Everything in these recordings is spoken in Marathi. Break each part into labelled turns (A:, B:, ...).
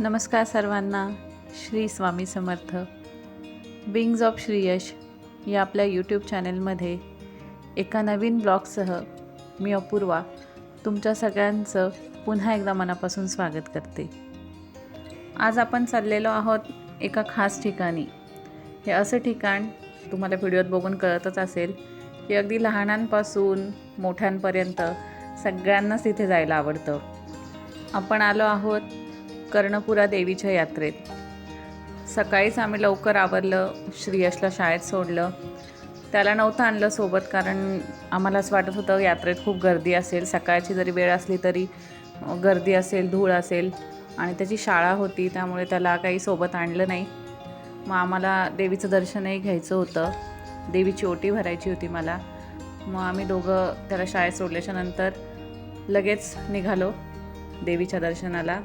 A: नमस्कार सर्वांना श्री स्वामी समर्थ. विंग्ज ऑफ श्रीयश या आपल्या यूट्यूब चॅनलमध्ये एका नवीन ब्लॉगसह मी अपूर्वा तुमच्या सगळ्यांचं पुन्हा एकदा मनापासून स्वागत करते. आज आपण चाललेलो आहोत एका खास ठिकाणी. हे असं ठिकाण तुम्हाला व्हिडिओत बघून कळतच असेल की अगदी लहानांपासून मोठ्यांपर्यंत सगळ्यांनाच तिथे जायला आवडतं. आपण आलो आहोत कर्णपुरा देवीच्या यात्रेत. सकाळीच आम्ही लवकर आवरलं श्रीयशला शाळेत सोडलं. त्याला नव्हतं आणलं सोबत कारण आम्हाला असं वाटत होतं यात्रेत खूप गर्दी असेल सकाळची जरी वेळ असली तरी गर्दी असेल धूळ असेल आणि त्याची शाळा होती त्यामुळे त्याला काही सोबत आणलं नाही. मग आम्हाला देवीचं दर्शनही घ्यायचं होतं. देवीची ओटी भरायची होती मला. मग आम्ही दोघं त्याला शाळेत सोडल्याच्या नंतर लगेच निघालो देवीच्या दर्शनाला.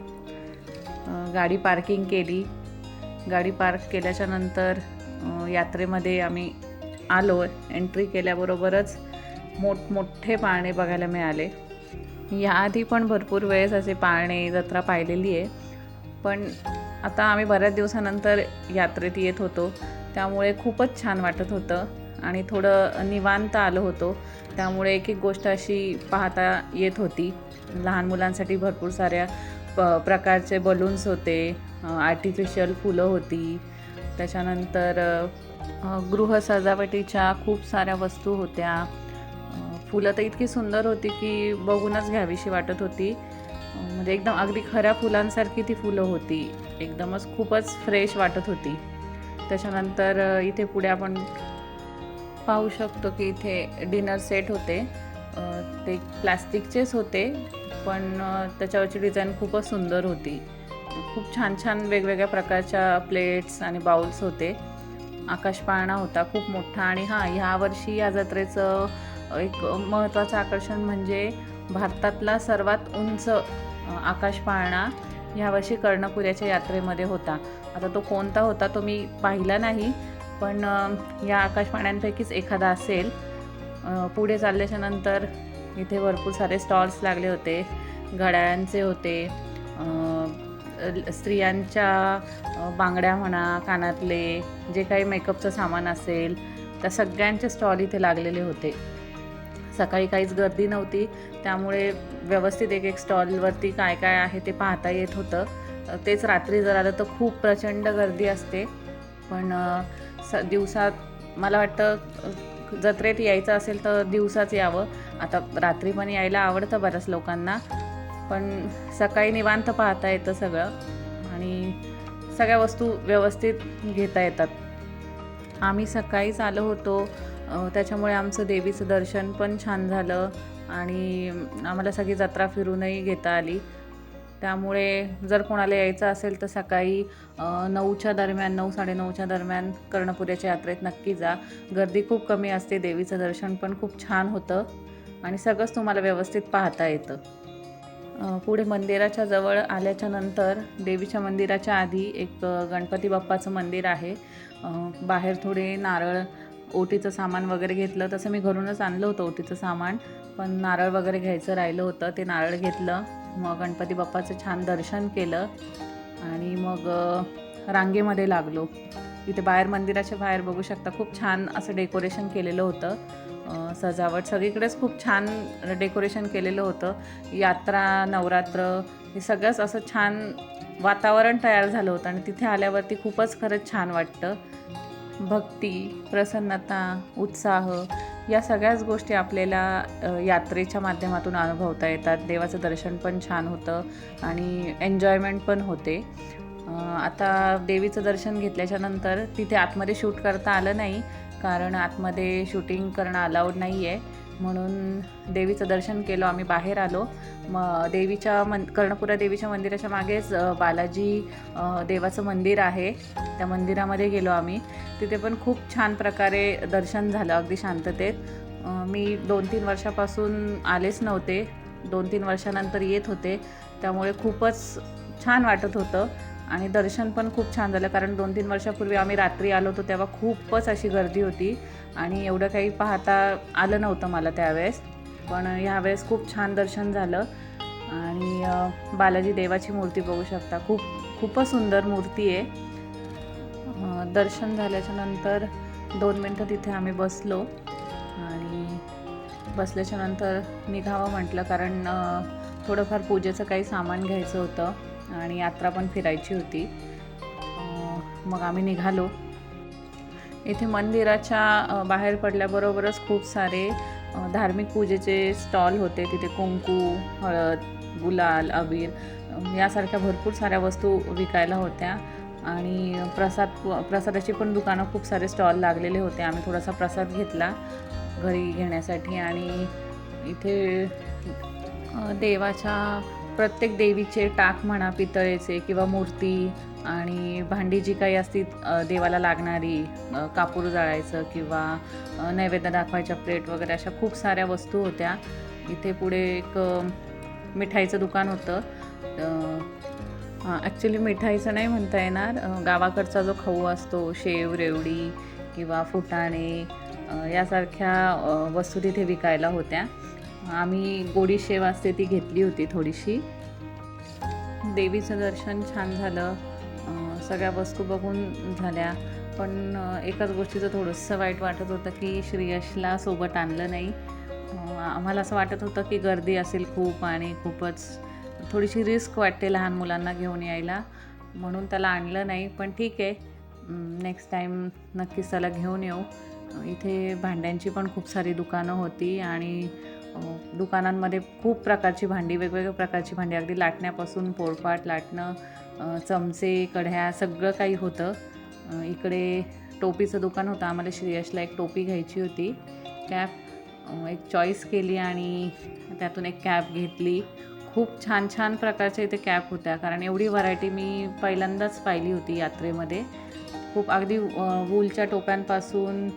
A: गाडी पार्किंग केली. गाडी पार्क केल्याच्यानंतर यात्रेमध्ये आम्ही आलो. एंट्री केल्याबरोबरच मोठमोठे पाळणे बघायला मिळाले. याआधी पण भरपूर वेळेस असे पाळणे जत्रा पाहिलेली आहे. पण आता आम्ही बऱ्याच दिवसानंतर यात्रेत येत होतो. त्यामुळे खूपच छान वाटत होतं आणि थोडं निवांत आलो होतो. त्यामुळे एक एक गोष्ट अशी पाहता येत होती. लहान मुलांसाठी भरपूर साऱ्या प प्रकारचे बलून्स होते आर्टिफिशियल फुलं होती. त्याच्यानंतर गृह सजावटीच्या खूप साऱ्या वस्तू होत्या. फुलं तर इतकी सुंदर होती की बघूनच घ्यावीशी वाटत होती. म्हणजे एकदम अगदी खऱ्या फुलांसारखी ती फुलं होती. एकदमच खूपच फ्रेश वाटत होती. त्याच्यानंतर इथे पुढे आपण पाहू शकतो की इथे डिनर सेट होते. ते प्लास्टिकचेच होते. पण त्याच्यावरची डिझाईन खूपच सुंदर होती. खूप छान छान वेगवेगळ्या प्रकारच्या प्लेट्स आणि बाउल्स होते. आकाश पाळणा होता खूप मोठा आणि हां ह्यावर्षी या जत्रेचं एक महत्त्वाचं आकर्षण म्हणजे भारतातला सर्वात उंच आकाशपाळणा आकाश पाळणा ह्यावर्षी कर्णपुऱ्याच्या यात्रेमध्ये होता. आता तो कोणता होता तो मी पाहिला नाही पण या आकाशपाण्यांपैकीच एखादा असेल. पुढे चालल्याच्या नंतर इथे भरपूर सारे स्टॉल्स लागले होते घड्याळांचे होते स्त्रियांच्या बांगड्या म्हणा कानातले जे काही मेकअपचं सामान असेल त्या सगळ्यांचे स्टॉल इथे लागलेले होते. सकाळी काहीच गर्दी नव्हती त्यामुळे व्यवस्थित एक एक स्टॉलवरती काय काय आहे ते पाहता येत होतं. तेच रात्री जर आलं तर खूप प्रचंड गर्दी असते. पण स दिवसात मला वाटतं जत्रेत यायचं असेल तर दिवसाच यावं. आता रात्री पण यायला आवडतं बऱ्याच लोकांना पण सकाळी निवांत पाहता येतं सगळं आणि सगळ्या वस्तू व्यवस्थित घेता येतात. आम्ही सकाळीच आलो होतो त्याच्यामुळे आमचं देवीचं दर्शन पण छान झालं आणि आम्हाला सगळी जत्रा फिरूनही घेता आली. त्यामुळे जर कोणाला यायचं असेल तर सकाळी नऊच्या दरम्यान नऊ साडेनऊच्या दरम्यान कर्णपुऱ्याच्या यात्रेत नक्की जा. गर्दी खूप कमी असते देवीचं दर्शन पण खूप छान होतं. आणि सगळंच तुम्हाला व्यवस्थित पाहता येतं. पुढे मंदिराच्या जवळ आल्याच्यानंतर देवीच्या मंदिराच्या आधी एक गणपती बाप्पाचं मंदिर आहे. बाहेर थोडे नारळ ओटीचं सामान वगैरे घेतलं. तसं मी घरूनच आणलं होतं ओटीचं सामान पण नारळ वगैरे घ्यायचं राहिलं होतं. ते नारळ घेतलं. मग गणपती बाप्पाचं छान दर्शन केलं आणि मग रांगेमध्ये लागलो. इथे बाहेर मंदिराच्या बाहेर बघू शकता खूप छान असं डेकोरेशन केलेलं होतं. सजावट. सगळीकडेच खूप छान डेकोरेशन केलेलं होतं. यात्रा नवरात्र हे सगळंच असं छान वातावरण तयार झालं होतं आणि तिथे आल्यावरती खूपच खरंच छान वाटतं. भक्ती प्रसन्नता उत्साह या सगळ्याच गोष्टी आपल्याला यात्रेच्या माध्यमातून अनुभवता येतात. देवाचं दर्शन पण छान होतं आणि एन्जॉयमेंट पण होते. आता देवीचं दर्शन घेतल्याच्यानंतर तिथे आतमध्ये शूट करता आलं नाही. कारण आतमध्ये शूटिंग करणं अलाउड नाही आहे म्हणून देवीचं दर्शन केलं आम्ही बाहेर आलो. मग देवीच्या मन कर्णपुरा देवीच्या मंदिराच्या मागेच बालाजी देवाचं मंदिर आहे. त्या मंदिरामध्ये गेलो आम्ही. तिथे पण खूप छान प्रकारे दर्शन झालं अगदी शांततेत. मी दोन तीन वर्षापासून आलेच नव्हते. दोन तीन वर्षानंतर येत होते. त्यामुळे खूपच छान वाटत होतं. आणि दर्शन पण खूप छान झालं. कारण दोन तीन वर्षापूर्वी आम्ही रात्री आलो होतो तेव्हा खूपच अशी गर्दी होती. आणि एवढं काही पाहता आलं नव्हतं मला त्यावेळेस. पण ह्यावेळेस खूप छान दर्शन झालं. आणि बालाजी देवाची मूर्ती बघू शकता. खूप खूपच सुंदर मूर्ती आहे. दर्शन झाल्याच्यानंतर दोन मिनटं तिथे आम्ही बसलो. आणि बसल्याच्या नंतर निघावं म्हटलं. कारण थोडंफार पूजेचं काही सामान घ्यायचं होतं. आणि यात्रा पण फिरायची होती. मग आम्ही निघालो. इथे मंदिराच्या बाहेर पडल्याबरोबरच खूप सारे धार्मिक पूजेचे स्टॉल होते. तिथे कुंकू हळद गुलाल अबीर यासारख्या भरपूर साऱ्या वस्तू विकायला होत्या. आणि प्रसाद प्रसादाची पण दुकानं खूप सारे स्टॉल लागलेले होते. आम्ही थोडासा प्रसाद घेतला घरी घेण्यासाठी. आणि इथे देवाच्या प्रत्येक देवीचे टाक म्हणा पितळेचे किंवा मूर्ती आणि भांडी जी काही असतील देवाला लागणारी कापूर जाळायचं किंवा नैवेद्य दाखवायच्या प्लेट वगैरे अशा खूप साऱ्या वस्तू होत्या. इथे पुढे एक मिठाईचं दुकान होतं. ॲक्च्युली मिठाईचं नाही म्हणता येणार. गावाकडचा जो खाऊ असतो शेव रेवडी किंवा फुटाणे यासारख्या वस्तू तिथे विकायला होत्या. आम्ही गोडी शेव असते ती घेतली होती थोडीशी. देवीचं दर्शन छान झालं. सगळ्या वस्तू बघून झाल्या. पण एकाच गोष्टीचं थोडंसं वाईट वाटत होतं की श्रीयशला सोबत आणलं नाही. आम्हाला असं वाटत होतं की गर्दी असेल खूप आणि खूपच. थोडीशी रिस्क वाटते लहान मुलांना घेऊन यायला. म्हणून त्याला आणलं नाही. पण ठीक आहे. नेक्स्ट टाईम नक्कीच त्याला घेऊन येऊ. इथे भांड्यांची पण खूप सारी दुकानं होती आणि दुकानांमध्ये खूप प्रकारची भांडी वेगवेगळ्या प्रकारची भांडी. अगदी लाटण्यापासून पोळपाट लाटणं चमचे कढ्या सगळं काही होतं. इकडे टोपीचं दुकान होतं. आम्हाला श्रीयशला एक टोपी घ्यायची होती. कॅप एक चॉईस केली आणि त्यातून एक कॅप घेतली. खूप छान छान प्रकारच्या इथे कॅप होत्या. कारण एवढी व्हरायटी मी पहिल्यांदाच पाहिली होती यात्रेमध्ये. खूप अगदी वूलच्या टोप्यांपासून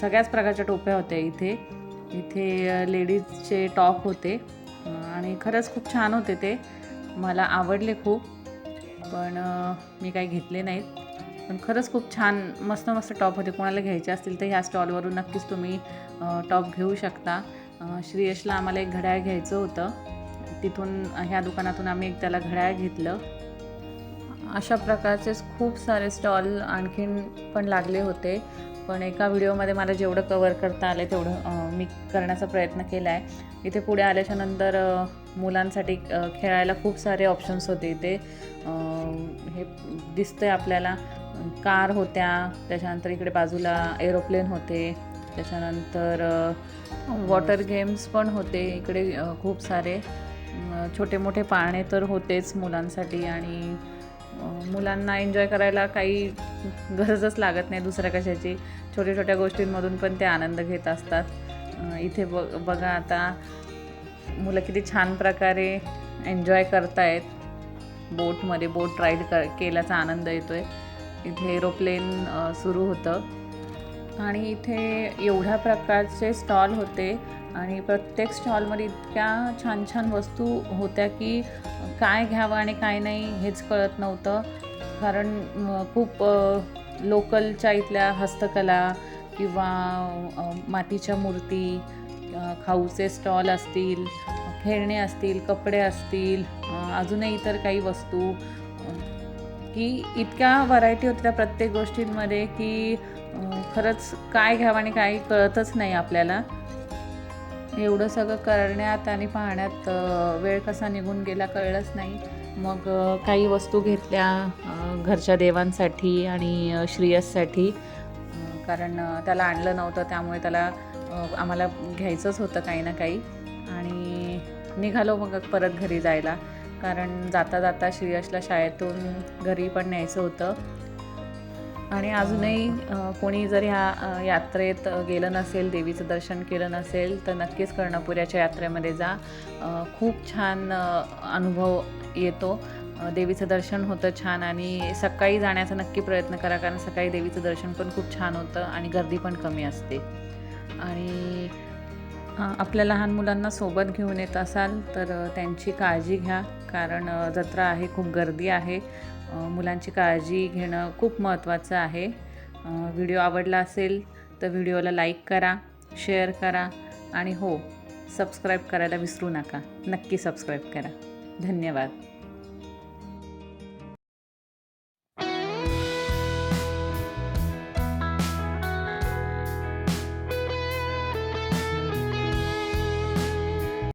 A: सगळ्याच प्रकारच्या टोप्या होत्या इथे. इथे लेडीजचे टॉप होते. आणि खरंच खूप छान होते ते. मला आवडले खूप. पण मी काही घेतले नाहीत. पण खरंच खूप छान मस्त मस्त टॉप होते. कोणाला घ्यायचे असतील तर ह्या स्टॉलवरून नक्कीच तुम्ही टॉप घेऊ शकता. श्रीयशला आम्हाला एक घड्याळ घ्यायचं होतं. तिथून ह्या दुकानातून आम्ही एक त्याला घड्याळ घेतलं. अशा प्रकारचेच खूप सारे स्टॉल आणखीन पण लागले होते. पण एका व्हिडिओमध्ये मला जेवढं कवर करता आलं तेवढं मी करण्याचा प्रयत्न केला आहे इथे पुढे आल्याच्यानंतर मुलांसाठी खेळायला खूप सारे ऑप्शन्स होते इथे. हे दिसतं आहे आपल्याला. कार होत्या त्याच्यानंतर इकडे बाजूला एरोप्लेन होते त्याच्यानंतर वॉटर गेम्स पण होते इकडे खूप सारे. छोटे मोठे पाळणे तर होतेच मुलांसाठी आणि मुलांना एन्जॉय करायला काही गरजच लागत नाही दुसऱ्या कशाची. छोट्या छोट्या गोष्टींमधून पण ते आनंद घेत असतात. इथे ब बघा आता मुलं किती छान प्रकारे एन्जॉय करतायत. बोटमध्ये बोट राईड कर केल्याचा आनंद येतो आहे इथे एरोप्लेन सुरू होतं. आणि इथे एवढ्या प्रकारचे स्टॉल होते. आणि प्रत्येक स्टॉलमध्ये इतक्या छान छान वस्तू होत्या की काय घ्यावं आणि काय नाही हेच कळत नव्हतं. कारण खूप लोकलच्या इथल्या हस्तकला किंवा मातीच्या मूर्ती खाऊचे स्टॉल असतील खेळणे असतील कपडे असतील अजूनही इतर काही वस्तू की इतक्या व्हरायटी होत्या प्रत्येक गोष्टींमध्ये की खरंच काय घ्यावं आणि काय कळतच नाही आपल्याला. एवढं सगळं करण्यात आणि पाहण्यात वेळ कसा निघून गेला कळलंच नाही. मग काही वस्तू घेतल्या घरच्या देवांसाठी आणि श्रेयससाठी. कारण त्याला आणलं नव्हतं त्यामुळे त्याला आम्हाला घ्यायचंच होतं काही ना काही. आणि निघालो मग परत घरी जायला. कारण जाता जाता श्रेयसला शाळेतून घरी पण न्यायचं होतं. आणि अजूनही कोणी जर ह्या यात्रेत गेलं नसेल देवीचं दर्शन केलं नसेल तर नक्कीच कर्णपुऱ्याच्या यात्रेमध्ये जा. खूप छान अनुभव येतो. देवीचं दर्शन होतं छान आणि सकाळी जाण्याचा नक्की प्रयत्न करा कारण सकाळी देवीचं दर्शन पण खूप छान होतं आणि गर्दी पण कमी असते. आणि आपल्या लहान मुलांना सोबत घेऊन येत असाल तर त्यांची काळजी घ्या कारण जत्रा आहे खूप गर्दी आहे. मुलांची काळजी घेणं खूप महत्त्वाचं आहे. व्हिडिओ आवडला असेल तर व्हिडिओला लाईक करा शेअर करा आणि हो सबस्क्राईब करायला विसरू नका. नक्की सबस्क्राईब करा. धन्यवाद.